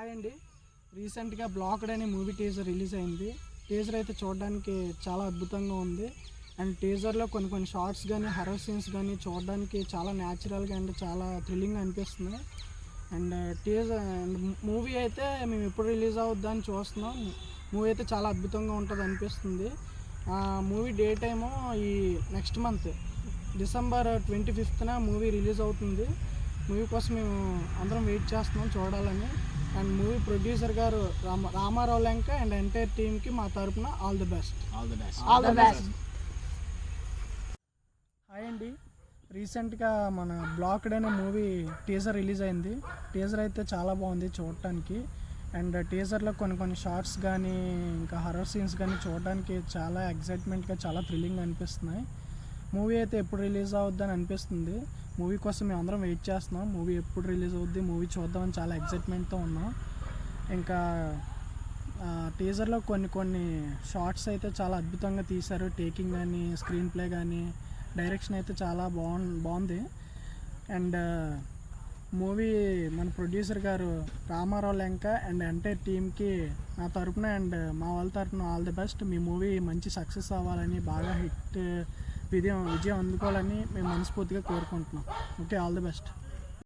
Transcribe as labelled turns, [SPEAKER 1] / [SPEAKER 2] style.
[SPEAKER 1] Hi అండి. రీసెంట్గా blocked అనే మూవీ టీజర్ రిలీజ్ అయింది. టీజర్ అయితే చూడడానికి చాలా అద్భుతంగా ఉంది. అండ్ టీజర్లో కొన్ని కొన్ని షార్ట్స్ కానీ హర్రర్ సీన్స్ కానీ చూడడానికి చాలా న్యాచురల్గా అండ్ చాలా థ్రిల్లింగ్ అనిపిస్తుంది. అండ్ టీజర్ అండ్ మూవీ అయితే మేము ఎప్పుడు రిలీజ్ అవుద్దని చూస్తున్నాం. మూవీ అయితే చాలా అద్భుతంగా ఉంటుంది అనిపిస్తుంది. మూవీ డేట్ ఏమో ఈ నెక్స్ట్ మంత్ డిసెంబర్ ట్వంటీ ఫిఫ్త్న మూవీ రిలీజ్ అవుతుంది. మూవీ కోసం మేము అందరం వెయిట్ చేస్తున్నాం చూడాలని. ప్రొడ్యూసర్ గారు రామ రామారావు లంక అండ్ ఎంటైర్ టీమ్కి మా తరపున all the best
[SPEAKER 2] all the best
[SPEAKER 3] all the best
[SPEAKER 1] hi అండి. రీసెంట్గా మన బ్లాక్డ్ అనే మూవీ టీజర్ రిలీజ్ అయింది. టీజర్ అయితే చాలా బాగుంది చూడటానికి. అండ్ టీజర్లో కొన్ని కొన్ని షార్ట్స్ కానీ ఇంకా హర్రర్ సీన్స్ కానీ చూడడానికి చాలా ఎగ్జైట్మెంట్గా చాలా థ్రిల్లింగ్ అనిపిస్తున్నాయి. మూవీ అయితే ఎప్పుడు రిలీజ్ అవుద్దని అనిపిస్తుంది. మూవీ కోసం మేము అందరం వెయిట్ చేస్తున్నాం. మూవీ ఎప్పుడు రిలీజ్ అవుద్ది మూవీ చూద్దామని చాలా ఎగ్జైట్మెంట్తో ఉన్నాం. ఇంకా టీజర్లో కొన్ని కొన్ని షార్ట్స్ అయితే చాలా అద్భుతంగా తీశారు. టేకింగ్ కానీ స్క్రీన్ ప్లే కానీ డైరెక్షన్ అయితే చాలా బాగు బాగుంది అండ్ మూవీ మన ప్రొడ్యూసర్ గారు రామారావు లెంక అండ్ అంటే టీమ్కి నా తరపున అండ్ మా వాళ్ళ తరపున ఆల్ ది బెస్ట్ మీ మూవీ మంచి సక్సెస్ అవ్వాలని బాగా హిట్ విజయం విజయం అందుకోవాలని మేము మనస్ఫూర్తిగా కోరుకుంటున్నాం. Okay all the best